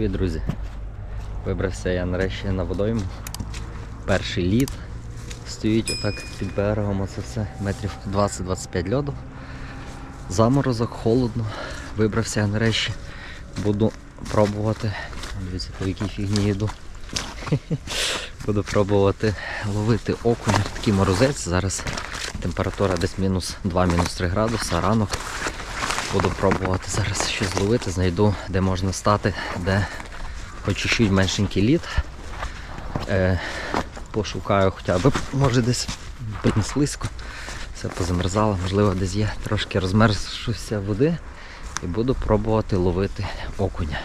Привіт, друзі! Вибрався я нарешті на водойму. Перший лід. Стоїть отак під берегом, оце все метрів 20-25 льоду. Заморозок, холодно. Вибрався я нарешті. Буду пробувати. Дивіться, по якій фігні йду. Буду пробувати ловити окуня. Такий морозець. Зараз температура десь мінус 2-3 градуса, ранок. Буду пробувати зараз щось зловити, знайду, де можна стати, де хоч чуть меншенький лід. Е, пошукаю хоча б, може десь не слизько. Все позамерзало, можливо, десь є трошки розмерзшося води і буду пробувати ловити окуня.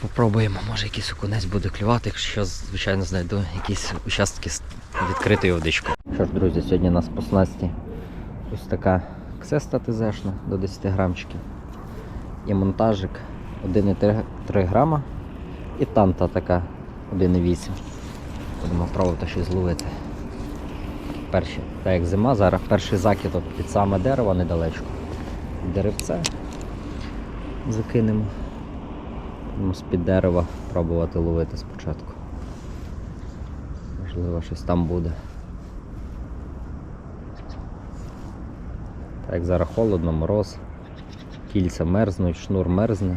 Попробуємо, може якийсь окунець буде клювати, якщо, звичайно, знайду якісь участки з відкритою водичкою. Що ж, друзі, сьогодні у нас по снасті ось така ксеста ТЗшна до 10 грамчиків. І монтажик 1,3 грама. І танта така 1,8. Будемо пробувати щось зловити. Перші, так як зима, зараз перший закид під саме дерево недалечко. Деревце закинемо. Будемо з-під дерева пробувати ловити спочатку. Можливо, щось там буде. Так як зараз холодно, мороз, кільця мерзнуть, шнур мерзне.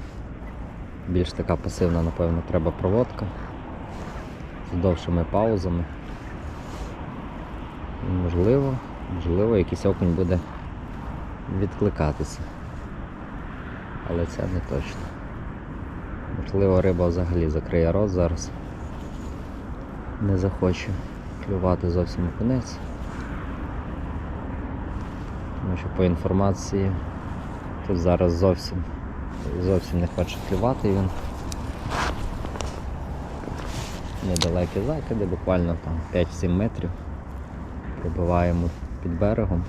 Більш така пасивна, напевно, треба проводка з довшими паузами. Можливо, можливо, якийсь окунь буде відкликатися. Але це не точно. Можливо, риба взагалі закриє рот зараз. Не захоче клювати зовсім окунець. Тому що по інформації тут зараз зовсім зовсім не хоче клювати він. Недалекі закиди, буквально там 5-7 метрів. Прибиваємо під берегом.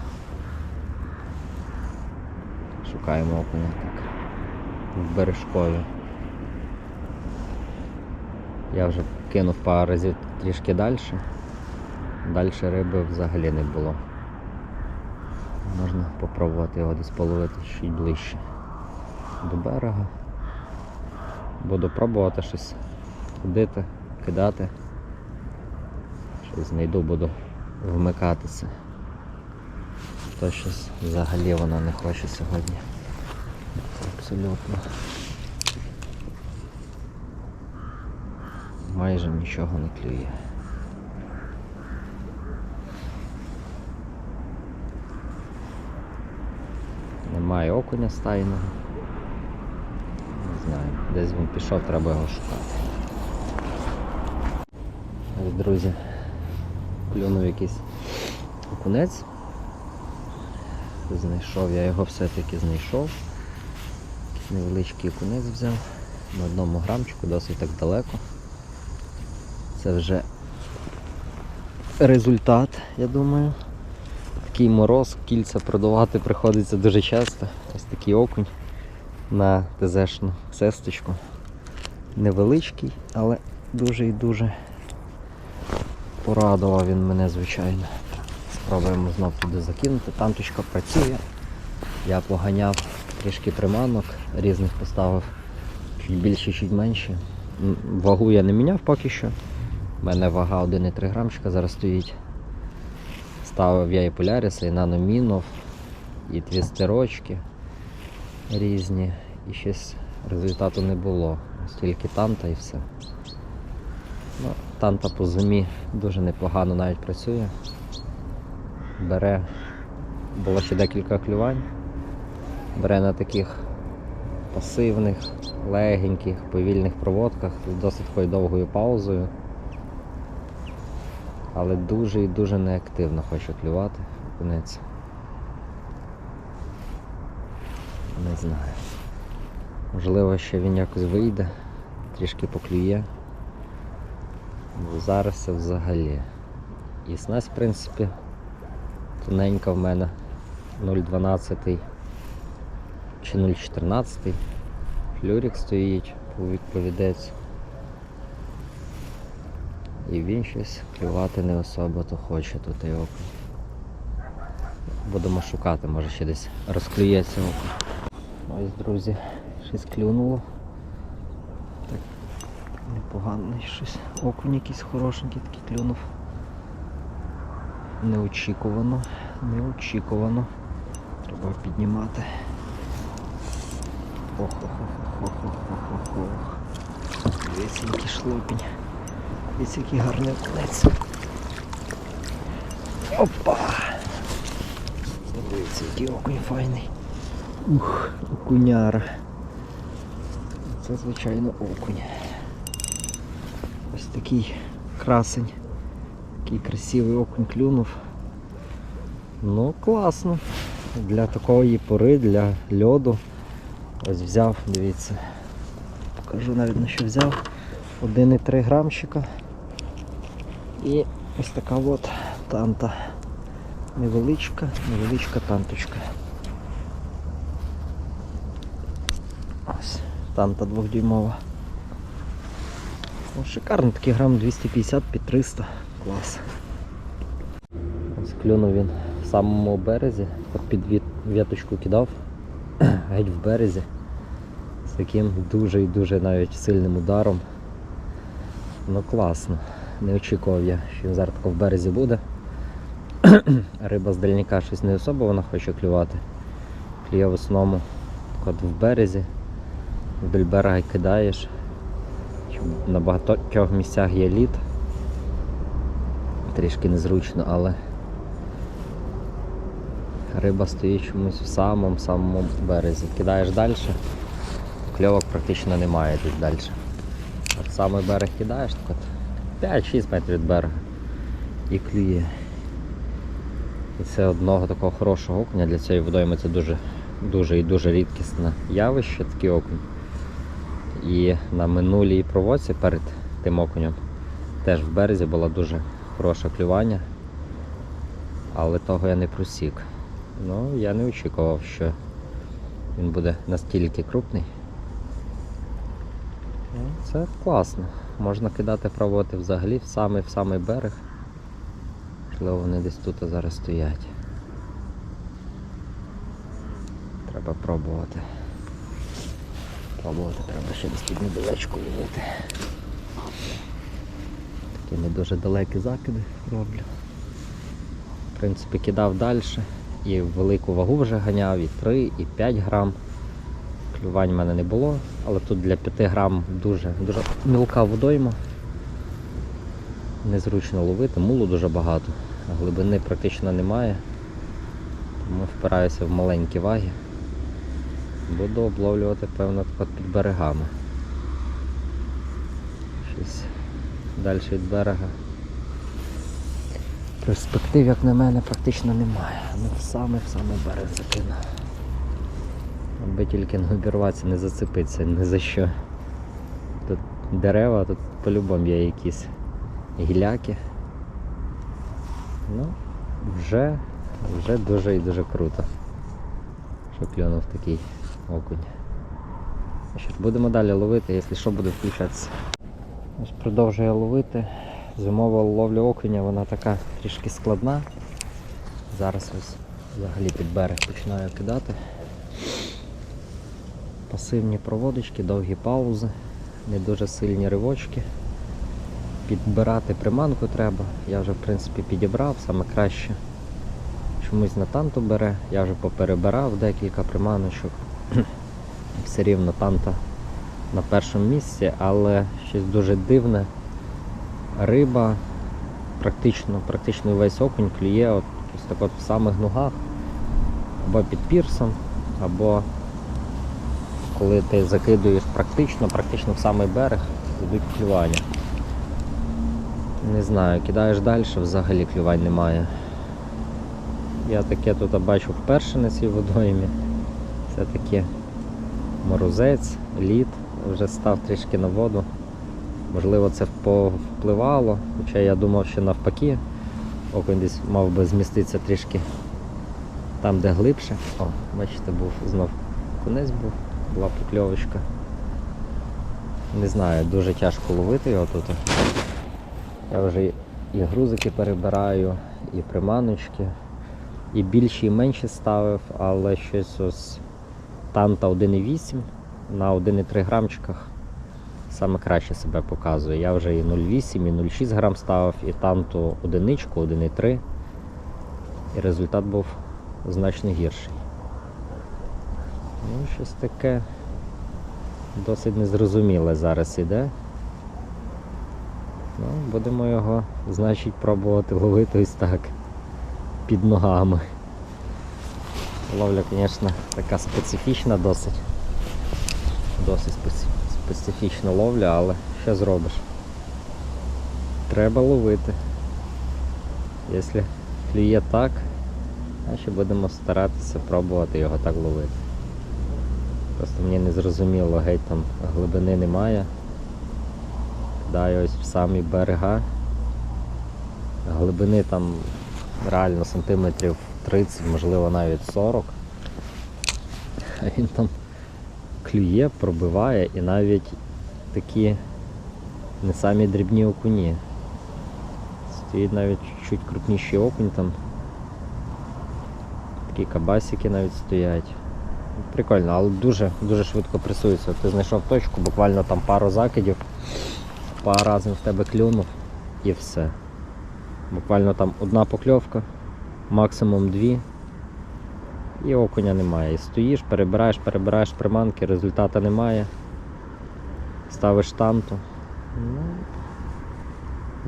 Шукаємо окуня так. В бережкові. Я вже кинув пару разів трішки далі. Далі риби взагалі не було. Можна попробувати його десь половити чуть ближче до берега. Буду пробувати щось ходити, кидати. Щось знайду, буду вмикатися. То щось взагалі воно не хоче сьогодні. Абсолютно. Майже нічого не клює. Немає окуня стайного. Не знаю, десь він пішов, треба його шукати. Друзі, клюнув якийсь окунець. Знайшов, я його все-таки знайшов. Невеличкий окунець взяв на одному грамчику, досить так далеко. Це вже результат, я думаю. Такий мороз, кільця продавати приходиться дуже часто. Ось такий окунь на ТЗшну сесточку. Невеличкий, але дуже і дуже порадував він мене, звичайно. Спробуємо знов туди закинути. Танточка працює. Я поганяв трішки приманок, різних поставив чуть більше, чуть менше. Вагу я не міняв поки що. У мене вага 1,3 грамчика зараз стоїть. Ставив я і поляріса, і наномінов, і твістерочки різні. І щось результату не було. Ось тільки танта і все. Ну, танта по зимі дуже непогано навіть працює. Бере, було ще декілька клювань. Бере на таких пасивних, легеньких, повільних проводках з досить довгою паузою. Але дуже і дуже неактивно хоче клювати окунець. Не знаю. Можливо, ще він якось вийде, трішки поклює. Бо зараз це взагалі. І снасть, в принципі, тоненька в мене 0,12 чи 0,14. Флюрик стоїть, відповідець. І він щось клювати не особо то хоче тут і окунь. Будемо шукати, може ще десь розклюється окунь. Ось, друзі, щось клюнуло. Непоганий щось. Окунь якийсь хорошенький такий клюнув. Неочікувано, неочікувано. Треба піднімати. Ох-ох-ох-ох-ох-ох-ох. Який шлопінь. Дивіться, який гарний окунець. Опа! Дивіться, який окунь файний. Ух, окуняра. Це, звичайно, окунь. Ось такий красень. Такий красивий окунь клюнув. Ну, класно. Для такої пори, для льоду. Ось взяв, дивіться. Покажу навіть на що взяв. 1,3 грамчика. І ось така от танта. Невеличка, невеличка танточка. Ось, танта двохдюймова. Шикарно, такий грам 250 під 300. Клас. Ось клюнув він в самому березі, під віточку кидав, геть в березі. З таким дуже і дуже навіть сильним ударом. Ну класно. Не очікував я, що він зараз в березі буде. Риба з дальніка щось не особо вона хоче клювати. Клює в основному так от в березі. Вдоль берега кидаєш. На багатьох місцях є лід. Трішки незручно, але риба стоїть чомусь в самому самому березі. Кидаєш далі, кльовок практично немає тут далі. От самий берег кидаєш, так от 5-6 метрів від берега і клює. І це одного такого хорошого окуня для цієї водойми це дуже дуже і дуже рідкісне явище, такий окунь. І на минулій проводці перед тим окунем теж в березі було дуже хороше клювання, але того я не просік. Ну, я не очікував, що він буде настільки крупний. Ну, Це класно. Можна кидати, пробувати взагалі в самий в самий берег. Можливо, вони десь тут зараз стоять. Треба пробувати. Пробувати треба ще десь під недалечко ловити. Такі не дуже далекі закиди роблю. В принципі, кидав далі і велику вагу вже ганяв, і 3, і 5 грам. Клювань в мене не було, але тут для 5 грам дуже, дуже мілка водойма. Незручно ловити, мулу дуже багато, глибини практично немає. Тому впираюся в маленькі ваги. Буду обловлювати, певно, так під берегами. Щось далі від берега. Перспектив, як на мене, практично немає. Ну саме в самий берег закинув. Аби тільки не обірватися, не зацепитися ні за що. Тут дерева, тут по-любому є якісь гіляки. Ну, вже, вже дуже і дуже круто. Що клюнув такий окунь. Що будемо далі ловити, якщо що буде включатися. Ось продовжую ловити. Зимова ловля окуня, вона така трішки складна. Зараз ось взагалі під берег починаю кидати. Пасивні проводочки, довгі паузи, не дуже сильні ривочки. Підбирати приманку треба. Я вже в принципі підібрав, саме краще. Чомусь на танту бере, я вже поперебирав декілька приманочок. Все рівно танта на першому місці, але щось дуже дивне. Риба, практично, практично весь окунь клює от, ось так от в самих ногах, або під пірсом, або коли ти закидуєш практично, практично в самий берег, йдуть клювання. Не знаю, кидаєш далі, взагалі клювань немає. Я таке тут бачу вперше на цій водоймі. Це таке морозець, лід, вже став трішки на воду. Можливо, це повпливало, хоча я думав, що навпаки, окунь десь мав би зміститися трішки там, де глибше. О, бачите, був знов конець був, була покльовочка. Не знаю, дуже тяжко ловити його тут. Я вже і грузики перебираю, і приманочки, і більші, і менші ставив, але щось ось танта 1,8 на 1,3 грамчиках саме краще себе показує. Я вже і 0,8, і 0,6 грам ставив, і танту одиничку, 1,3. І результат був значно гірший. Ну, щось таке досить незрозуміле зараз іде. Ну, будемо його, значить, пробувати ловити ось так під ногами. Ловля, звісно, така специфічна досить. Досить специ- специфічна ловля, але що зробиш? Треба ловити. Якщо клює так, значить будемо старатися пробувати його так ловити. Просто мені не зрозуміло, геть там глибини немає. Кидаю ось в самі берега. Глибини там реально сантиметрів 30, можливо навіть 40. А він там клює, пробиває і навіть такі не самі дрібні окуні. Стоїть навіть чуть крупніший окунь там. Такі кабасики навіть стоять. Прикольно, але дуже дуже швидко пресується. Ти знайшов точку, буквально там пару закидів, пару разів в тебе клюнув і все. Буквально там одна покльовка, максимум дві. І окуня немає. І стоїш, перебираєш, перебираєш приманки, результату немає. Ставиш танту. Ну,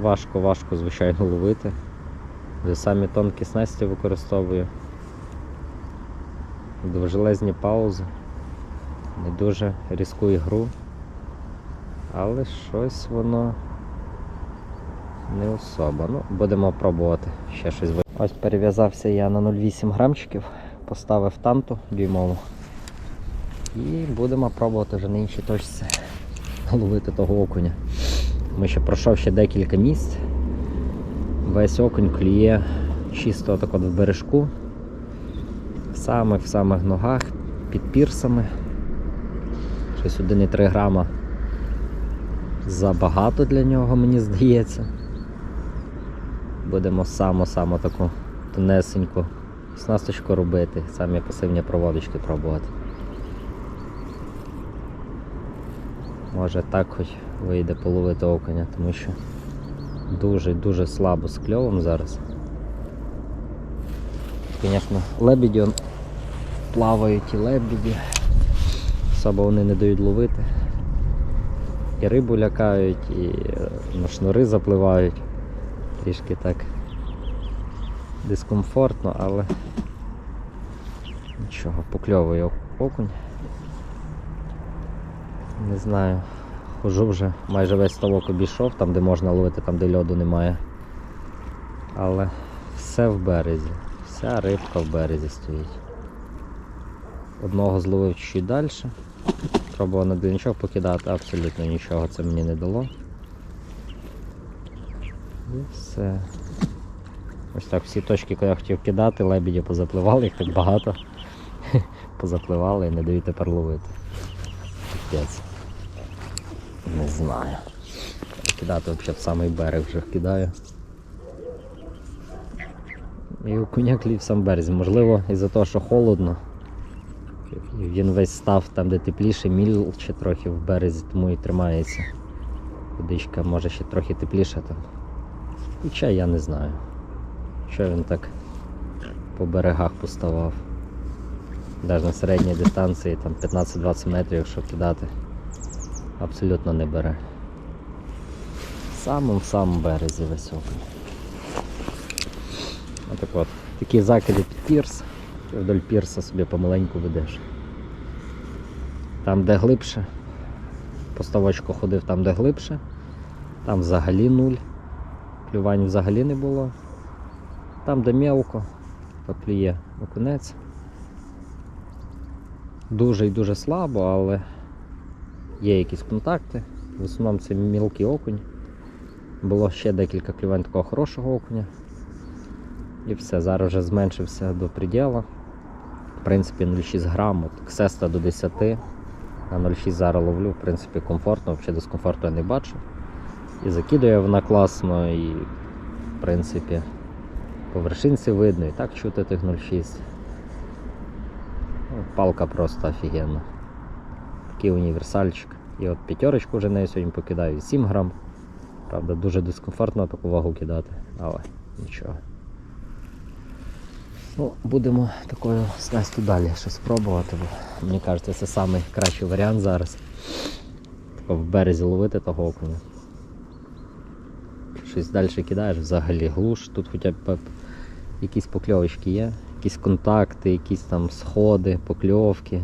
важко, важко, звичайно, ловити. Вже самі тонкі снасті використовую. Довжелезні паузи. Не дуже різку ігру. Але щось воно не особо. Ну, будемо пробувати ще щось. Ось перев'язався я на 0,8 грамчиків, поставив танту дюймову. І будемо пробувати вже на іншій точці ловити того окуня. Ми ще пройшов ще декілька місць. Весь окунь клює чисто так от в бережку, самих-самих ногах, під пірсами. Щось 1,3 грама забагато для нього, мені здається. Будемо само-само таку тонесеньку снасточку робити, самі пасивні проводочки пробувати. Може так хоч вийде половити окуня, тому що дуже-дуже слабо з кльовом зараз. Звісно, лебеді он, плавають і лебеді. Особо вони не дають ловити. І рибу лякають, і е, на шнури запливають. Трішки так дискомфортно, але нічого, покльовує окунь. Не знаю. Хожу вже, майже весь ставок обійшов, там де можна ловити, там де льоду немає. Але все в березі. Вся рибка в березі стоїть. Одного зловив чуть далі. Пробував на двінчок покидати, абсолютно нічого це мені не дало. І все. Ось так всі точки, куди я хотів кидати, лебеді позапливали, їх так багато. Позапливали і не дають тепер ловити. Капець. Не знаю. Кидати взагалі в самий берег вже кидаю. І окуня клів в сам березі. Можливо, із-за того, що холодно. Він весь став там, де тепліше, мільче трохи в березі, тому і тримається. Водичка може ще трохи тепліша там. Хоча я не знаю. Що він так по берегах поставав. Навіть на середній дистанції, там 15-20 метрів, якщо кидати, абсолютно не бере. В самому самому березі окунь. Отак от. Такі закиди під пірс. Ти вдоль пірса собі помаленьку ведеш. Там, де глибше, поставочку ходив там, де глибше, там взагалі нуль. Клювань взагалі не було. Там, де мелко, то клює окунець. Дуже і дуже слабо, але є якісь контакти. В основному це мілкий окунь. Було ще декілька клювань такого хорошого окуня. І все, зараз вже зменшився до приділу. В принципі, 0,6 грам, от ксеста до 10, а 0,6 зараз ловлю, в принципі, комфортно, взагалі дискомфорту я не бачу. І закидує вона класно, і в принципі по вершинці видно, і так чути тих 0,6. Ну, Палка просто офігенна. Такий універсальчик. І от п'ятерочку вже нею сьогодні покидаю 7 грам. Правда, дуже дискомфортно таку вагу кидати, але нічого. Ну, будемо такою снастю далі щось спробувати, бо мені кажеться, це найкращий варіант зараз. Тако в березі ловити того окуня. Щось далі кидаєш, взагалі глуш, тут хоча б якісь покльовочки є, якісь контакти, якісь там сходи, покльовки,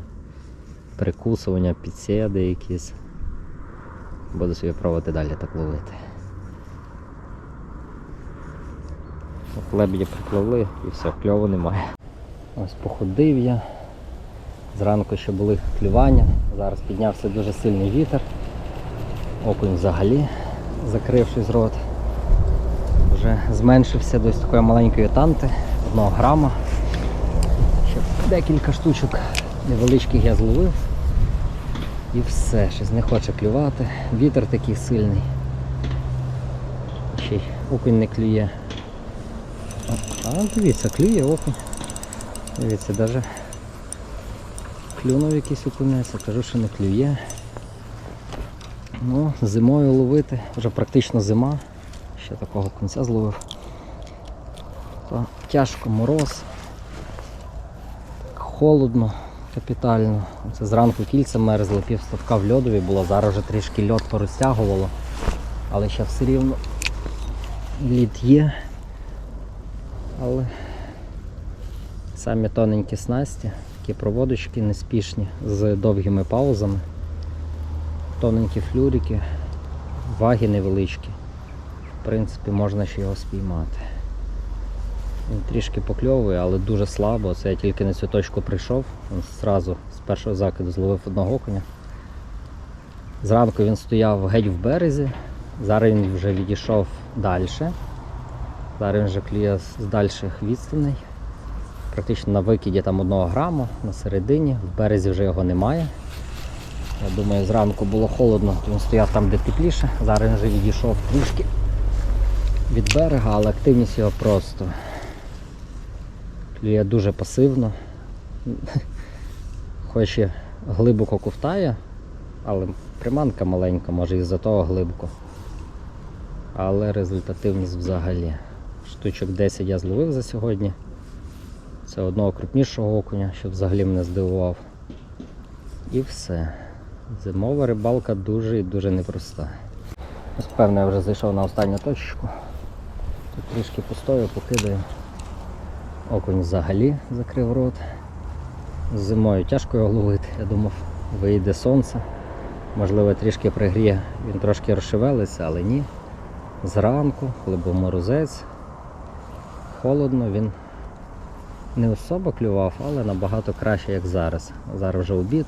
прикусування, підсіди якісь. Буду собі пробувати далі так ловити. От лебеді припливли і все, кльову немає. Ось походив я. Зранку ще були клювання, зараз піднявся дуже сильний вітер. Окунь взагалі закрившись рот. Вже зменшився до такої маленької танти, одного грама. Ще декілька штучок невеличких я зловив. І все, щось не хоче клювати. Вітер такий сильний. Ще й окунь не клює. А, дивіться, клює окунь. Дивіться, навіть клюнув якийсь окунець, кажу, що не клює. Ну, зимою ловити, вже практично зима. Ще такого кінця зловив. То тяжко мороз. Холодно, капітально. Це зранку кільця мерзли, пів ставка в льодові було, зараз вже трішки льод порозтягувало, але ще все рівно лід є. Але самі тоненькі снасті, такі проводочки неспішні з довгими паузами, тоненькі флюрики, ваги невеличкі. В принципі, можна ще його спіймати. Він трішки покльовує, але дуже слабо. Це я тільки на цю точку прийшов. Він зразу з першого закиду зловив одного коня. Зранку він стояв геть в березі, зараз він вже відійшов далі. Зараз вже клює з дальших відстаней. Практично на викиді там одного граму, на середині, в березі вже його немає. Я думаю, зранку було холодно, то він стояв там, де тепліше. Зараз вже відійшов трішки від берега, але активність його просто клює дуже пасивно. Хоч і глибоко ковтає, але приманка маленька, може із-за того глибоко. Але результативність взагалі. Штучок 10 я зловив за сьогодні. Це одного крупнішого окуня, що взагалі мене здивував. І все. Зимова рибалка дуже і дуже непроста. Ось певно я вже зайшов на останню точку. Тут трішки постою, покидаю. Окунь взагалі закрив рот. Зимою тяжко його ловити, я думав, вийде сонце. Можливо, трішки пригріє, він трошки розшевелиться, але ні. Зранку, коли був морозець, холодно, він не особо клював, але набагато краще, як зараз. Зараз вже обід.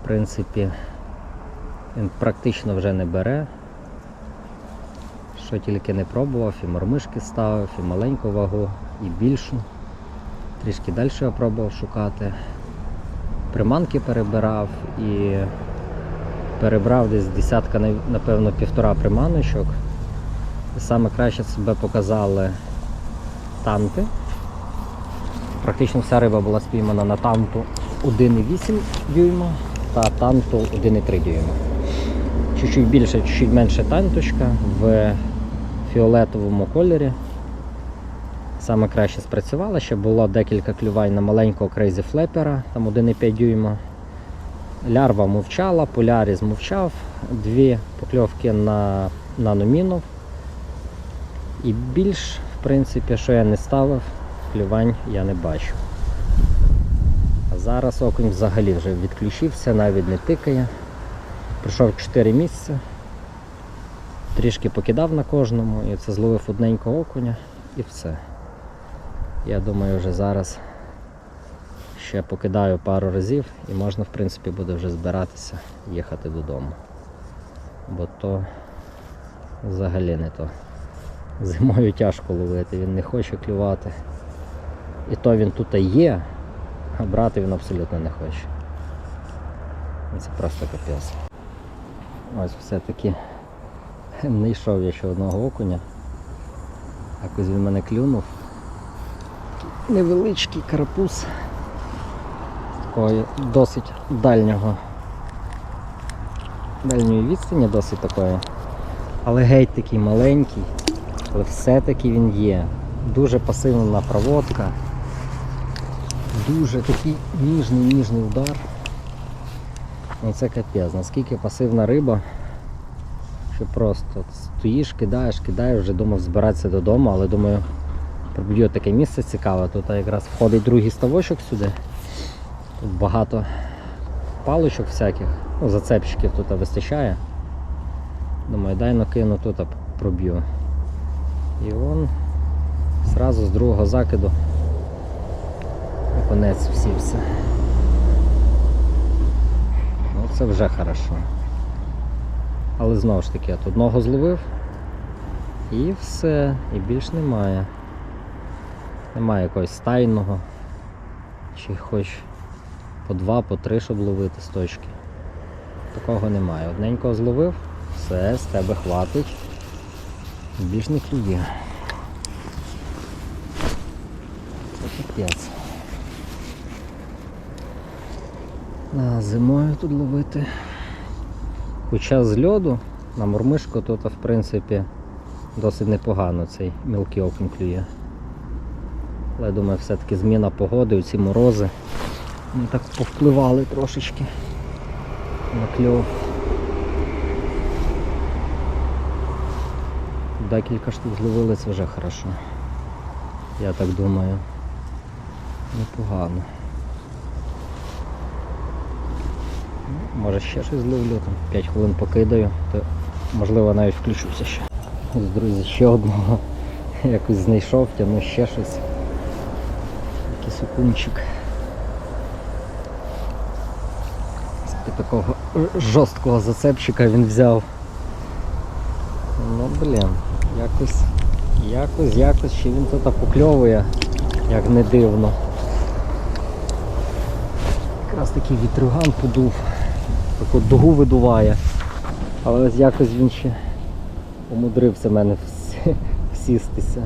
В принципі, він практично вже не бере. Що тільки не пробував, і мормишки ставив, і маленьку вагу, і більшу. Трішки далі я пробував шукати. Приманки перебирав і перебрав десь десятка, напевно, півтора приманочок. І саме краще себе показали танти. Практично вся риба була спіймана на танту 1,8 дюйма та танту 1,3 дюйма. Чуть-чуть більше, чуть-чуть менше танточка в фіолетовому кольорі. Саме краще спрацювала, ще було декілька клювань на маленького крейзі флепера, там 1,5 дюйма. Лярва мовчала, поляріз мовчав, дві покльовки на наноміну. І більш, принципі, що я не ставив, клювань я не бачу. А зараз окунь взагалі вже відключився, навіть не тикає. Пройшов 4 місця, трішки покидав на кожному і це зловив одненького окуня і все. Я думаю, вже зараз ще покидаю пару разів і можна в принципі буде вже збиратися їхати додому. Бо то взагалі не то. Зимою тяжко ловити, він не хоче клювати. І то він тут є, а брати він абсолютно не хоче. Це просто капець. Ось все-таки не йшов я ще одного окуня. Якось він мене клюнув. Невеличкий карапуз такого досить дальнього дальньої відстані досить такої. Але геть такий маленький, але все-таки він є. Дуже пасивна проводка. Дуже такий ніжний, ніжний удар. Ну це капець, наскільки пасивна риба, що просто стоїш, кидаєш, кидаєш, вже думав збиратися додому, але думаю, проб'ю таке місце цікаве. Тут якраз входить другий ставочок сюди. Тут багато паличок всяких, ну, зацепчиків тут вистачає. Думаю, дай накину тут проб'ю. І он зразу з другого закиду оконець всівся. Ну це вже хорошо. Але знову ж таки, от одного зловив і все, і більш немає. Немає якогось стайного. Чи хоч по два, по три, щоб ловити з точки. Такого немає. Одненького зловив, все, з тебе хватить. Не клює. Це капець. Зимою тут ловити. Хоча з льоду на мормишку тут в принципі досить непогано цей мілкий окунь клює. Але думаю, все-таки зміна погоди, ці морози. Вони так повпливали трошечки на кльов. Декілька штук зловили, це вже хорошо. Я так думаю. Непогано. Ну, Може ще щось зловлю, там 5 хвилин покидаю, то можливо навіть включуся ще. Ось, друзі, ще одного якось знайшов, тягну ще щось. Якийсь окунчик. Такого жорсткого зацепчика він взяв. Ну блін, якось, якось, якось ще він тут покльовує, як не дивно. Якраз такий вітрюган подув, таку дугу видуває. Але ось якось він ще умудрився в мене всі- всістися.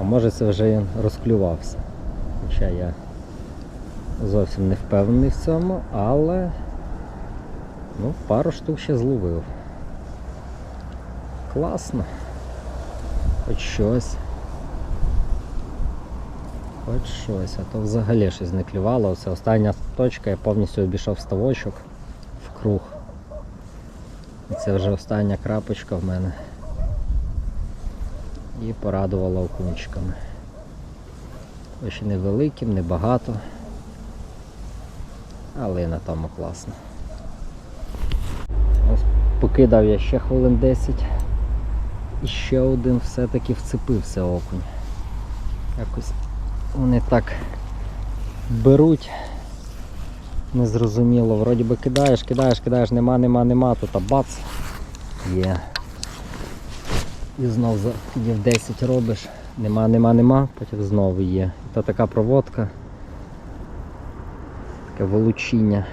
А може це вже він розклювався. Хоча я зовсім не впевнений в цьому, але ну, пару штук ще зловив. Класно. Хоч щось. Хоч щось, а то взагалі щось не клювало. Це остання точка, я повністю обійшов ставочок в круг. І це вже остання крапочка в мене. І порадувала окунчиками. Хоч і невеликим, небагато. Але на тому класно. Ось покидав я ще хвилин 10. І ще один все-таки вцепився окунь. Якось вони так беруть. Незрозуміло. Вроді би кидаєш, кидаєш, кидаєш, нема, нема, нема, тут а бац. Є. І знов в 10 робиш. Нема, нема, нема, потім знову є. Це така проводка. Таке волочіння.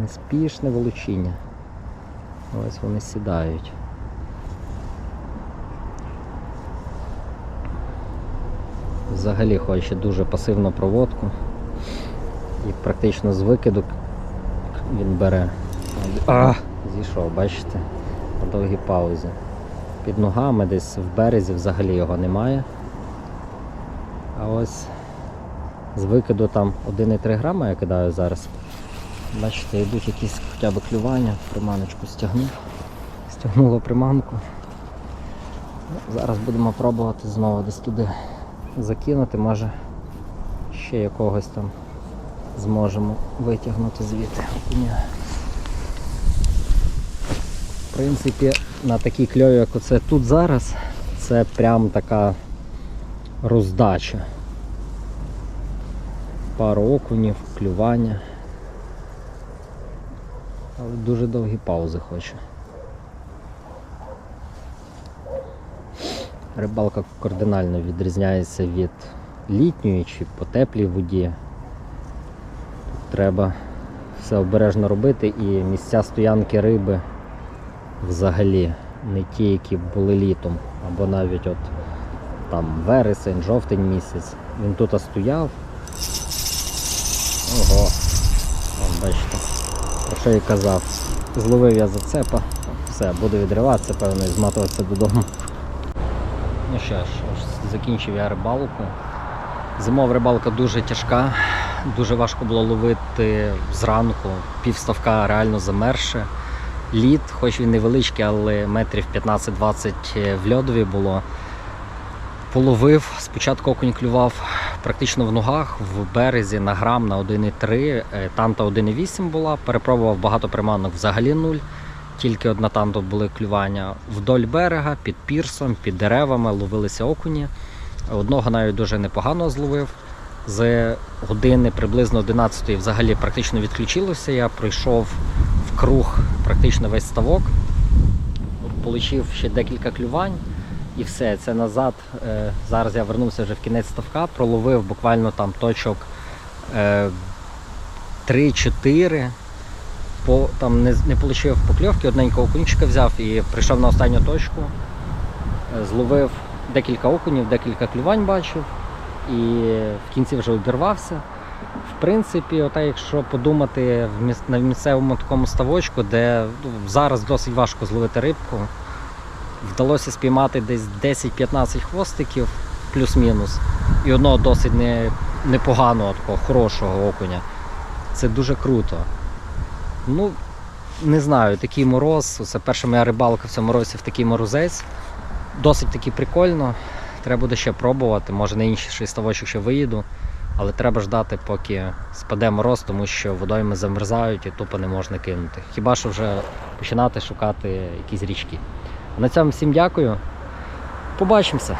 Неспішне волочіння. Ось вони сідають. Взагалі хоче дуже пасивну проводку. І практично з викиду він бере. А! Зійшов, бачите? На довгій паузі. Під ногами десь в березі взагалі його немає. А ось з викиду там 1,3 грама я кидаю зараз. Бачите, йдуть якісь хоча б клювання, приманочку стягнув. Стягнуло приманку. Зараз будемо пробувати знову десь туди закинути, може ще якогось там зможемо витягнути звідти. В принципі, на такій кльові, як оце тут зараз, це прям така роздача. Пару окунів, клювання. Але дуже довгі паузи хоче. Рибалка кардинально відрізняється від літньої чи по теплій воді. Тут треба все обережно робити і місця стоянки риби взагалі не ті, які були літом, або навіть от там вересень, жовтень місяць. Він тут стояв. Ого, Вон, бачите, про що я казав. Зловив я зацепа. Все, буду відриватися, певно, і зматуватися додому. Ну що ж, закінчив я рибалку. Зимова рибалка дуже тяжка, дуже важко було ловити зранку, півставка реально замерше. Лід, хоч він невеличкий, але метрів 15-20 в льодові було. Половив, спочатку окунь клював практично в ногах, в березі на грам на 1,3, е, танта 1,8 була. Перепробував багато приманок взагалі нуль. Тільки одна танто були клювання вдоль берега, під пірсом, під деревами ловилися окуні. Одного навіть дуже непогано зловив. З години приблизно 11 взагалі практично відключилося. Я пройшов в круг практично весь ставок. Получив ще декілька клювань і все. Це назад. Е, Зараз я вернувся вже в кінець ставка, проловив буквально там точок е, 3-4. По, там не, не отримав покльовки, одненького окунчика взяв і прийшов на останню точку. Е, Зловив декілька окунів, декілька клювань бачив і в кінці вже обірвався. В принципі, ота, якщо подумати на місцевому такому ставочку, де ну, зараз досить важко зловити рибку, вдалося спіймати десь 10-15 хвостиків, плюс-мінус, і одного досить не, непоганого, такого хорошого окуня. Це дуже круто. Ну, не знаю, такий мороз. Це перша моя рибалка в цьому році в такий морозець. Досить таки прикольно. Треба буде ще пробувати. Може на інший ставочок ще виїду. Але треба ждати, поки спаде мороз, тому що водойми замерзають і тупо не можна кинути. Хіба що вже починати шукати якісь річки. На цьому всім дякую. Побачимося.